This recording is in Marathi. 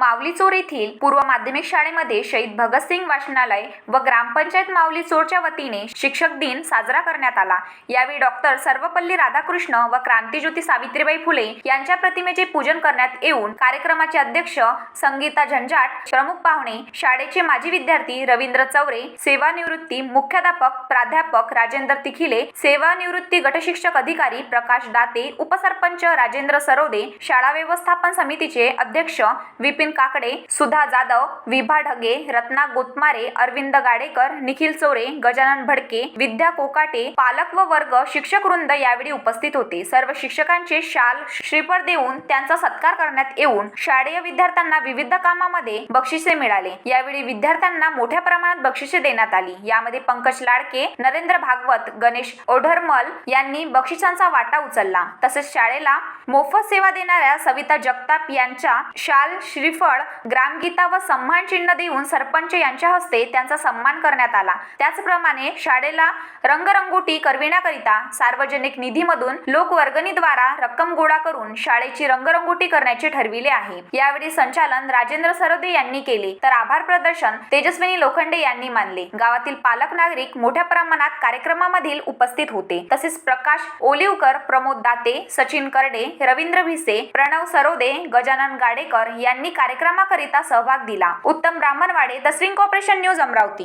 चोर येथील पूर्व माध्यमिक शाळेमध्ये शहीद भगतसिंग वाचनालय व ग्रामपंचायत माऊली चोरच्या वतीने शिक्षक दिन साजरा करण्यात आला. यावेळी डॉक्टर सर्वपल्ली राधाकृष्ण व क्रांतीज्योती सावित्रीबाई फुले यांच्या प्रतिमेचे पूजन करण्यात येऊन कार्यक्रमाचे अध्यक्ष संगीता झंझाट प्रमुख पाहुणे शाळेचे माजी विद्यार्थी रवींद्र चौरे सेवानिवृत्ती मुख्याध्यापक प्राध्यापक राजेंद्र तिखिले सेवानिवृत्ती गटशिक्षक अधिकारी प्रकाश दाते उपसरपंच राजेंद्र सरोदे शाळा व्यवस्थापन समितीचे अध्यक्ष विपिन सचिन काकडे सुधा जाधव विभा ढगे रत्ना गोतमारे अरविंद गाडेकर निखिल चोरे गजानन भडके विद्या कोकाटे पालक व वर्ग शिक्षक वृंद यावेळी उपस्थित होते. सर्व शिक्षकांचे शाल श्रीफळ देऊन त्यांचा सत्कार करण्यात येऊन शालेय विद्यार्थ्यांना विविध कामामध्ये बक्षिसे मिळाले. यावेळी विद्यार्थ्यांना मोठ्या प्रमाणात बक्षिसे देण्यात आली. यामध्ये पंकज लाडके नरेंद्र भागवत गणेश ओढरमल यांनी बक्षिसांचा वाटा उचलला. तसेच शाळेला मोफत सेवा देणाऱ्या सविता जगताप यांच्या शाल श्रीफळ ग्रामगीता व सन्मान चिन्ह देऊन सरपंच यांच्या हस्ते त्यांचा सन्मान करण्यात आला. त्याचप्रमाणे शाळेला रंगरंगोटी करविण्याकरिता सार्वजनिक निधीमधून लोकवर्गणीद्वारा रक्कम गोळा करून शाळेची रंगरंगोटी करण्याचे ठरविले आहे. यावेळी संचालन राजेंद्र सरोदे यांनी केले. तर आभार प्रदर्शन तेजस्विनी लोखंडे यांनी मानले. गावातील पालक नागरिक मोठ्या प्रमाणात कार्यक्रमामधील उपस्थित होते. तसेच प्रकाश ओलिवकर प्रमोद दाते सचिन करडे रवींद्र भिसे प्रणव सरोदे गजानन गाडेकर यांनी कार्यक्रमाकरिता सहभाग दिला. उत्तम Brahmanwade the string corporation news Amravati.